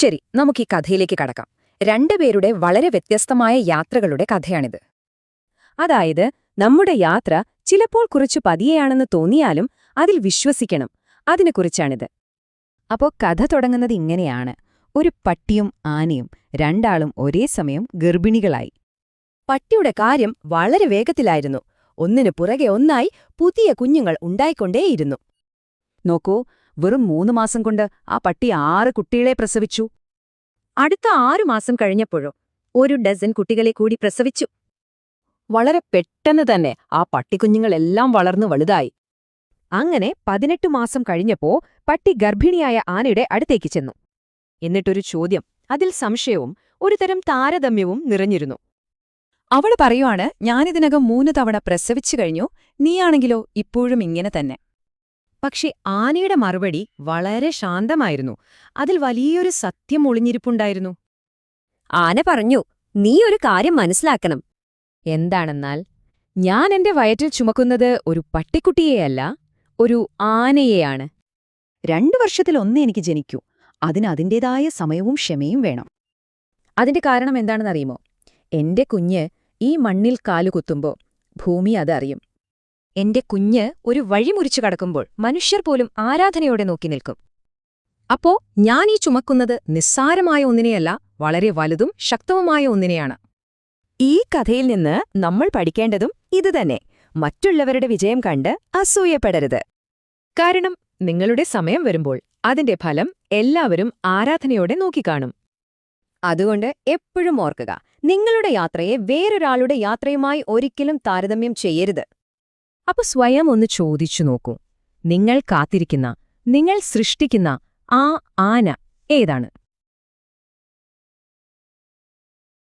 ശരി നമുക്ക് ഈ കഥയിലേക്ക് കടക്കാം. രണ്ടുപേരുടെ വളരെ വ്യത്യസ്തമായ യാത്രകളുടെ കഥയാണിത്. അതായത് നമ്മുടെ യാത്ര ചിലപ്പോൾ കുറച്ചു പതിയെയാണെന്ന് തോന്നിയാലും അതിൽ വിശ്വസിക്കണം. അതിനെക്കുറിച്ചാണിത്. അപ്പോൾ കഥ തുടങ്ങുന്നത് ഇങ്ങനെയാണ്. ഒരു പട്ടിയും ആനയും രണ്ടാളും ഒരേ സമയം ഗർഭിണികളായി. പട്ടിയുടെ കാര്യം വളരെ വേഗത്തിലായിരുന്നു. ഒന്നിനു പുറകെ ഒന്നായി പുതിയ കുഞ്ഞുങ്ങൾ ഉണ്ടായിക്കൊണ്ടേയിരുന്നു. നോക്കൂ വെറും മൂന്ന് മാസം കൊണ്ട് ആ പട്ടി ആറ് കുട്ടികളെ പ്രസവിച്ചു. അടുത്ത ആറു മാസം കഴിഞ്ഞപ്പോഴോ ഒരു ഡസൻ കുട്ടികളെ കൂടി പ്രസവിച്ചു. വളരെ പെട്ടെന്ന് തന്നെ ആ പട്ടിക്കുഞ്ഞുങ്ങളെല്ലാം വളർന്നു വലുതായി. അങ്ങനെ പതിനെട്ട് മാസം കഴിഞ്ഞപ്പോ പട്ടി ഗർഭിണിയായ ആനയുടെ അടുത്തേക്ക് ചെന്നു. എന്നിട്ടൊരു ചോദ്യം അതിൽ സംശയവും ഒരുതരം താരതമ്യവും നിറഞ്ഞിരുന്നു. അവൾ പറയുവാണ് ഞാനിതിനകം മൂന്ന് തവണ പ്രസവിച്ചു കഴിഞ്ഞു. നീയാണെങ്കിലോ ഇപ്പോഴും ഇങ്ങനെ തന്നെ. പക്ഷെ ആനയുടെ മറുപടി വളരെ ശാന്തമായിരുന്നു. അതിൽ വലിയൊരു സത്യം ഒളിഞ്ഞിരിപ്പുണ്ടായിരുന്നു. ആന പറഞ്ഞു നീ ഒരു കാര്യം മനസ്സിലാക്കണം. എന്താണെന്നാൽ ഞാൻ എന്റെ വയറ്റിൽ ചുമക്കുന്നത് ഒരു പട്ടിക്കുട്ടിയെയല്ല ഒരു ആനയെയാണ്. രണ്ടു വർഷത്തിലൊന്നേ എനിക്ക് ജനിക്കൂ. അതിന് അതിന്റെതായ സമയവും ക്ഷമയും വേണം. അതിന്റെ കാരണം എന്താണെന്നറിയുമോ? എന്റെ കുഞ്ഞ് ഈ മണ്ണിൽ കാലുകുത്തുമ്പോ ഭൂമി അതറിയും. എന്റെ കുഞ്ഞ് ഒരു വഴി മുറിച്ചു കടക്കുമ്പോൾ മനുഷ്യർ പോലും ആരാധനയോടെ നോക്കി നിൽക്കും. അപ്പോ ഞാൻ ഈ ചുമക്കുന്നത് നിസ്സാരമായ ഒന്നിനെയല്ല വളരെ വലുതും ശക്തവുമായ ഒന്നിനെയാണ്. ഈ കഥയിൽ നിന്ന് നമ്മൾ പഠിക്കേണ്ടതും ഇതുതന്നെ. മറ്റുള്ളവരുടെ വിജയം കണ്ട് അസൂയപ്പെടരുത്. കാരണം നിങ്ങളുടെ സമയം വരുമ്പോൾ അതിന്റെ ഫലം എല്ലാവരും ആരാധനയോടെ നോക്കിക്കാണും. അതുകൊണ്ട് എപ്പോഴും ഓർക്കുക നിങ്ങളുടെ യാത്രയെ വേറൊരാളുടെ യാത്രയുമായി ഒരിക്കലും താരതമ്യം ചെയ്യരുത്. അപ്പൊ സ്വയം ഒന്ന് ചോദിച്ചു നോക്കൂ. നിങ്ങൾ കാത്തിരിക്കുന്ന നിങ്ങൾ സൃഷ്ടിക്കുന്ന ആ ആന ഏതാണ്?